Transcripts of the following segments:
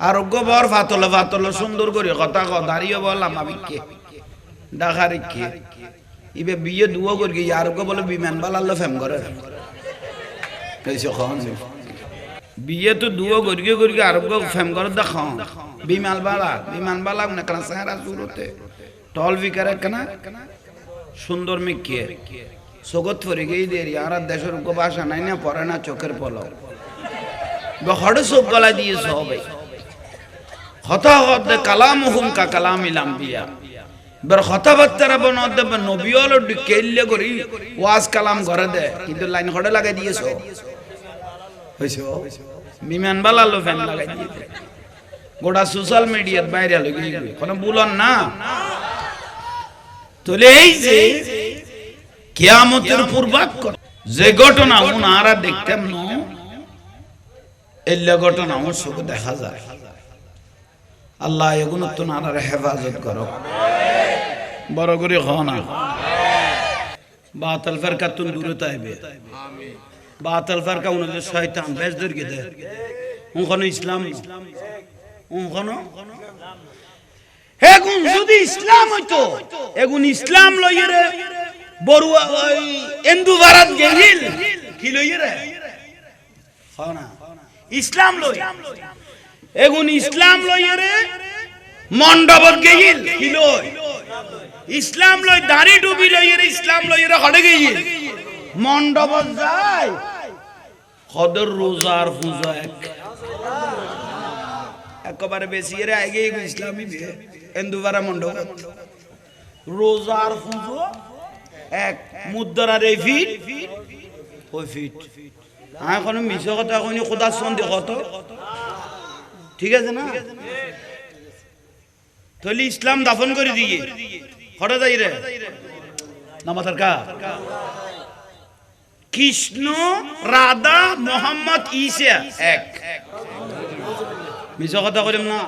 আরোগ্য বর ফাতলে ফাতলে, সুন্দর করে কথা দাঁড়িয়ে বললাম আমি কে ডাকারি কে ইবে বিয়ে দুয়ো করি গিয়ে, আরোগ্য বলে বিমান বালাল্লো ফেম করে। বিয়ে তো দুয়ো গিয়ে, করি আরোগ্য ফেম করে, দেখ। বিমান বালা বিমান বালা না কেন সারা শুরুতে টল বিকার কেনা। সুন্দর মিকিয়ে সগত ফরে গিয়ে দেরি, আর দেশের উগ্র ভাষা নাই না পড়ে না চোখের পলক। হড়ে সব গলা দিয়ে সবাই হতা হতে কালাম হুম কালাম ইলাম কালাম দে, কিন্তু লাইন গোটা সোশ্যাল মিডিয়ার বুলন না? তোলে এই যে, কেয়ামতের পূর্বাক যে ঘটনা উনারা দেখতাম না, এল্লা ঘটনা আমার দেখা যায়। আল্লাহ এগুলো তো নানার হেফাজত করো। বড় করে হ বাতাল ফেরকা তুন দূরে তাইবে। বাতাল ফেরকা উনাদের শয়তান বেশ দূরকে দে? উনখানো ইসলাম উনখানো? এগুন যদি ইসলাম হইতো, এগুন ইসলাম লইয়ে রে, বড়ুয়া ওই এন্দু ভারত গেহিল, কি লইয়ে রে? ইসলাম লই। এগুন ইসলাম লইয়ে রে মণ্ডপত গেহিল কি লই? ইসলাম লই দাড়ি ডুবি লইয়ে রে, ইসলাম লইয়ে রে হড়ে গেহিল মণ্ডপত যায়। হদর রোজার পূজা এক। একেবারে বেশি এর আগে ইসলামী বিয়ে এন্দুবারা মণ্ডপ। রোজার পুজো এক। মুদ্রার এই ফিট? ওই ফিট। আমি কোনো মিশো কথা কইনি খোদার সন্ধে কত ঠিক আছে না? তাহলে ইসলাম দাফন করে দিয়ে। হঠাৎ যাই রে নামাতার কা কৃষ্ণ, রাধা, মোহাম্মদ ঈসা এক। মিশো কথা কইলাম না?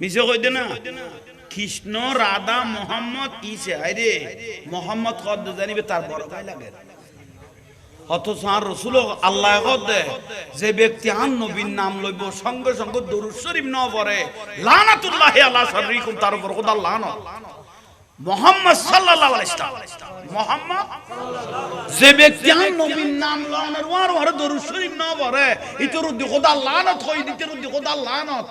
মিশো কই দে না? কৃষ্ণ, রাধা, মোহাম্মদ ঈসা আরে মোহাম্মদ কদ জানিবে তার বড় গায়ে লাগে। অথচ আর রসুল আল্লাহ কদে যে ব্যক্তি আন নবীর নাম লইব, সঙ্গে সঙ্গে দরুদ ন পড়ে। লানাতুল্লাহি আলা শাররিকুম, তার উপর খোদা লানত। মোহাম্মদ সাল্লাল্লাহু আলাইহি মোহাম্মদ? যে ব্যক্তি নবীর নাম লানার ওয়ার ওয়ার দরুদ ন ইতর উদ্দি খোদা লানত হই দিতের উদ্দি খোদা লানত।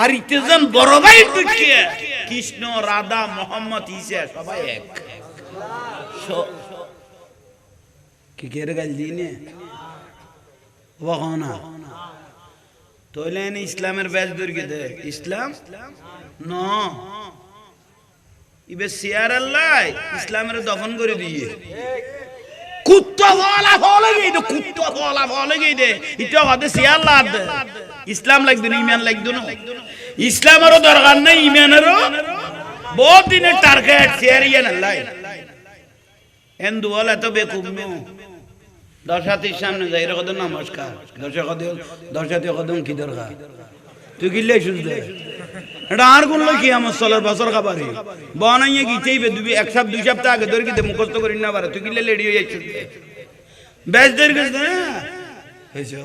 আর ইতেজন বড় ভাই কৃষ্ণ, রাধা, মোহাম্মদ ঈসা সবাই এক। স- কি কেরে গাল দিনে না তইলে এনে ইসলামের ব্যাজ দূরকে দে ইসলাম ন ইবে সিয়ার আল্লাহ ইসলামের দফন করে দিয়ে দে কুত্তা ফলা ফলে গই দে ইটা হাতে সিয়ার লাদ দে ইসলাম লাগবে না ইমান লাগবে না ইসলামেরও দরকার নাই ইমানেরও বহুত দিনের টার্গেট সিয়ার ইয়ান আল্লাহ হিন্দু হলে তো বেকুব নো দশাতির সামনে যাই রে কত নমস্কার। দশা কত কত কি দরকার? তুই কিনলে শুনতে এটা আর কোন লোক কি আমার সলার বছর খাবারে? বনাইয়ে বে এক সপ্তাহ, দুই সপ্তাহ আগে ধরে মুখস্থ করি না পারে তুই কিনলে লেডি হয়ে যাচ্ছে বেশ দের গেছে না হয়েছো?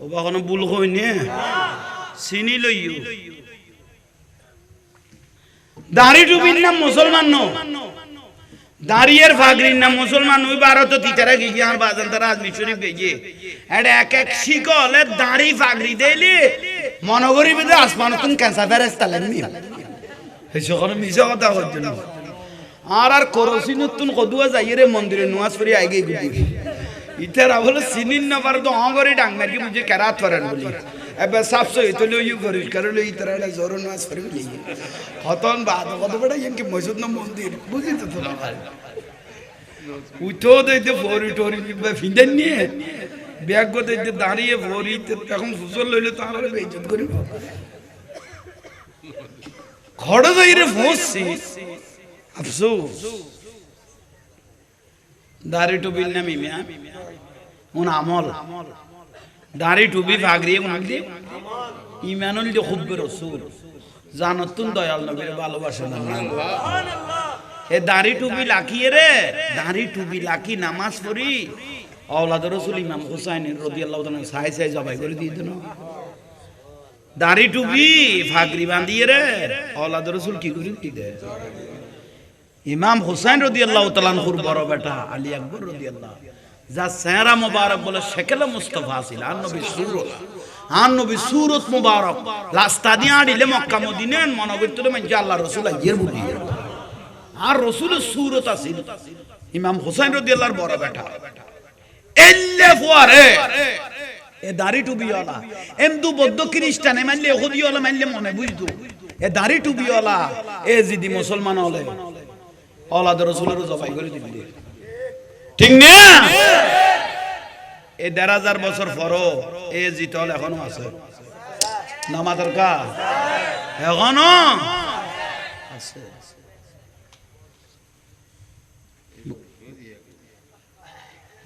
ও কখনো ভুল হইনি চিনি লইও। দাড়ি টুপির নাম মুসলমান নো দাঁড়িয়ের ফাগরির না, মুসলমান ওই ভারত তিতারা গিয়ে আর বাজান তারা আজমি শরীফ গিয়ে এটা এক এক শিকলে দাড়ি ফাগরি দেলি মনগরি বেদে আসমান তুমি ক্যান্সার ফেরেস তালেন নি। সকলে মিশা কথা হচ্ছে না। আর আর করসি নতুন কদুয়া যাই রে মন্দিরে নুয়াজ করি আগে গুদি ইতারা বলে সিনিন না পারে তো অঙ্গরে ডাং মারি বুঝে কেরাত পারেন বলি। এবার সাফ সই তো লই পরিষ্কার লই ইতারা এটা জোর করি বলি। হতন বাদ, কত বড় ইনকি মসজিদ না মন্দির? বুঝি তো তো উঠো দিতে ফরি টরি ফিন্দেন নিয়ে। ব্যাগ গতে দাঁড়িয়ে ফরি এখন ফুসল লইলে তো আমরা বেইজ্জত করিব। খড় যাই রে ফসছি আফসোস। নাম ইমিয়া উন আমল। দাড়ি টুবি ফাগরি উন দি ইমানুল যে খুব রসুল জানতুন দয়াল নবীর ভালোবাসে এ দাড়ি টুপি লাখিয়ে রে দাড়ি টুপি লাখি নামাজ পড়ি আওলাদ রসুল ইমাম হুসাইন রদিয়াল্লাহ তাআলা সাই সাই জবাই করে দিয়ে দিন দাড়ি টুপি ফাগরি বাঁধিয়ে রে আওলাদ রসুল কি করে দিয়ে দেয় ইমাম হুসাইন রদিয়াল্লাহ তালানহুর বড় বেটা আলী আকবর রদিয়াল্লাহ যা সেহরা মুবারক বলে সেকেলে মুস্তফা ছিল আর নবী সুরত। আর নবী সুরত মুবারক। রাস্তা দিয়ে আড়িলে মক্কা মদিনে মনোবৃত্তরে মানে আল্লাহ রসুল আর রসুলের সুরত আছিল ইমাম হুসাইন রদিয়াল্লাহর বড় বেটা। এল্লে ফুয়ারে। এ দাড়ি টুবিওয়ালা এমদু বৌদ্ধ খ্রিস্টানে মানলে এহুদিওয়ালা মানলে মনে বুঝতো। এ দাড়ি টুবিওয়ালা এ জিদি মুসলমান হলে। অলাদ রসুলেরও জবাই করে দিবি ঠিক না? এই দেড় হাজার বছর পরও এ জিতল এখনও আছে। নামাজের কা এখনও আছে।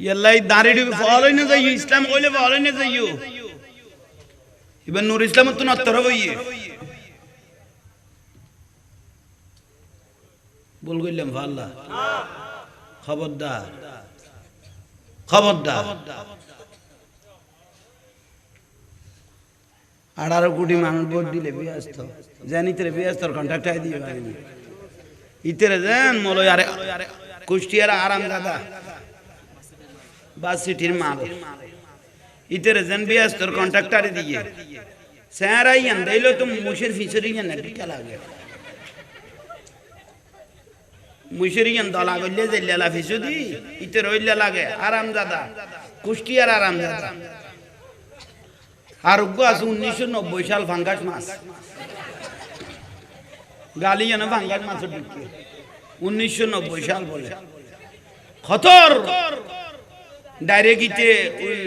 ইয়াল্লাই দাঁড়ি ডুবি ফলই না যাইও ইসলাম কইলাম ভাল্লা। খবরদার খবরদার। আঠারো কোটি মানুষ ভোট দিলে ব্যস্ত। জানি তোর ব্যস্ত কন্ট্রাক্ট দিয়ে পারিনি ইতেরে যেন মলয় আরে কুষ্টিয়ার আরাম দাদা, বাস সিটির মাল ইতেরে যেন ব্যস্তর কন্ট্রাক্টারে দিয়ে। স্যারাই ইয়ান দিল তো মুশের ফিসরি ইয়ান টিকা লাগে মুশরিয়ান দলা গল্লে জেল্লা লাফি যদি ইতে রইলে লাগে আরাম দাদা কুষ্টিয়ার আরাম দাদা আরোগ্য আছে উনিশশো নব্বই সাল ফাঙ্গাস মাছ। গালি যেন ফাঙ্গাস মাছ ঢুকে উনিশশো নব্বই সাল বলে। খতর! ডাইরেক্ট ইতে ওই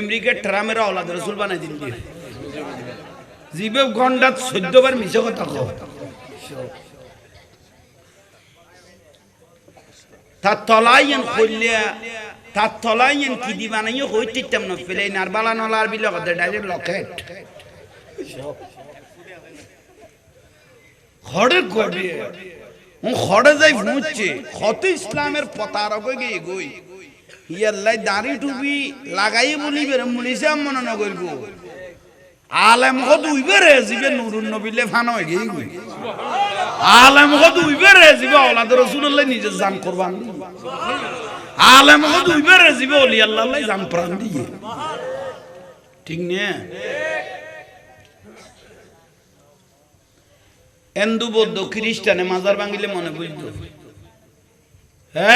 আমেরিকার ট্রামের অলাদ রসুল বানাই দিন জিবে ঘণ্টা চোদ্দ বার মিশে কথা কও তার তলাইয়েন কইলিয়া তার তলাইয়েন কি দি বানাইও হইতিতাম না, ফেলে নার বালা নলার বিলে কথা ডাইরেক্ট লকেট। খড়ে গড়ে ও খড়ে যাই ফুঁচছে কত ইসলামের পতারক গিয়ে গই ইয়াল্লাই দাড়ি টুপি লাগাই বলি বেরে মুলিছে মনে না করব আলেম কত উইবে রে, জিবে নুরুন নবিলে ফান হয়ে গিয়ে আলেম কত উইবে রে জিবে, ওলাদ রসুল্লাহ নিজে জান করবান আলেম কত উইবে রে জিবে অলি আল্লাহ জান প্রাণ দিয়ে। ঠিক নে? হিন্দু বৌদ্ধ খ্রিস্টানে মাজার ভাঙিলে মনে বুঝতো।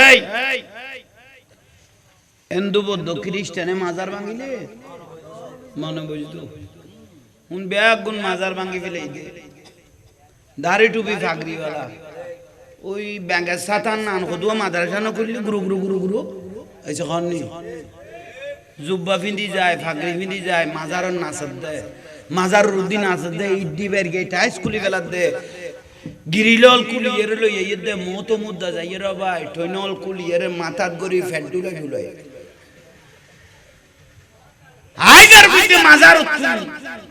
এই হিন্দু বৌদ্ধ খ্রিস্টানে মাজার ভাঙিলে মনে বুঝতো। উন গুণ মাজার ভাঙি ফেলে দাড়ি টুপি ফাগরিওয়ালা ওই ব্যাঙ্গের সাতান নান কদুয়া মাদ্রাসা না করলে গুরু গুরু গুরু গুরু এসে খননি জুব্বা ফিন্দি যায় ফাগরি ফিন্দি যায় মাজারের নাচত দেয় মাজার রুদি নাচত দেয় ইড্ডি বের গে টাইস খুলি ফেলাত দে গিরিলল কুলি এর লই ইয়ে দে মতো মুদ্দা যায় এর ভাই কুলি এর মাথাত গরি ফেট ডুলে ডুলে আইগার মাজার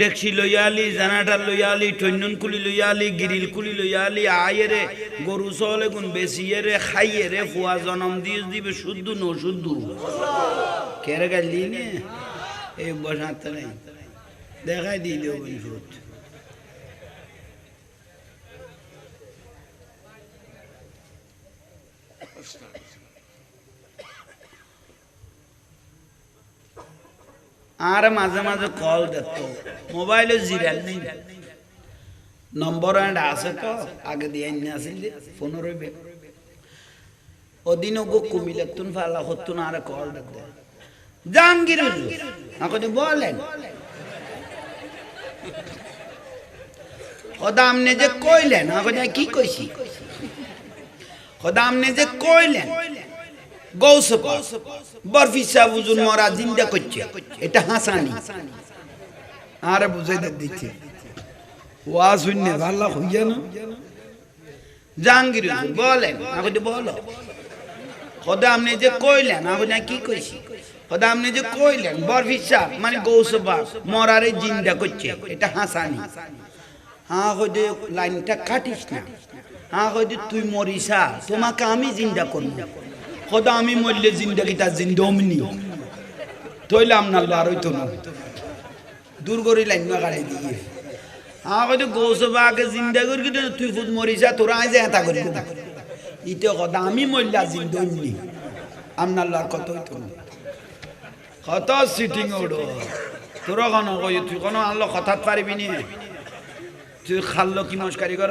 ডেকসি লইয়ালি জানাটার লইয়ালি টন্যন কুলি লইয়ালি, গিরিল কুলি লইয়ালি, আয়েরে, গরু চলে গুণ বেশি রে খাইয়ে রে ফুয়া জনম দিয়ে দিবে শুদ্ধ ন শুদ্ধ কেরে গাইলি নে? এই বসাতে দেখাই দিই দেব আর মাঝে মাঝে কল দিত মোবাইলে জিরাল নেই নম্বর আছে তো আগে দিয়ে আসিল ফোন রইবে ওদিন গো কুমিলে তুন ফালা হতুন আর কল দিত জাহাঙ্গীর আমাকে বলেন খোদা আমনে যে কইলেন আমাকে কি কইছি খোদা আমনে যে কইলেন গৌসে জিন্দা করছে। এটা বুঝাই ওয়া আপনি যে কইলেন কি কইছি? খোদা আপনি যে কইলেন বরফি সাহ মানে গৌসবা মরারে জিন্দা করছে, এটা হাসানি। হ্যাঁ হইতে লাইনটা কাটিস না। হ্যাঁ হইতে তুই মরিসা, তোমাকে আমি জিন্দা করব। খোদা, আমি মরলে জিন্দাগিটা জিন্দা অমনি তৈলাম না আর হইতো না। দূর করে লাইন গাড়ি দিয়ে। হ্যাঁ হয়তো গৌসবা আগে জিন্দা করি, কিন্তু তুই ফুট মরিসা তোরা আজ এটা করি। ইতে কথা আমি মরলে জিন্দা অমনি আপনার আর কত হইতো কত সিটিং ওড়ো। তোরা কোনো, কই, তুই কোনো, আনলো কথাত পারিবি নি? তুই খাল্লো কি মস্কারি কর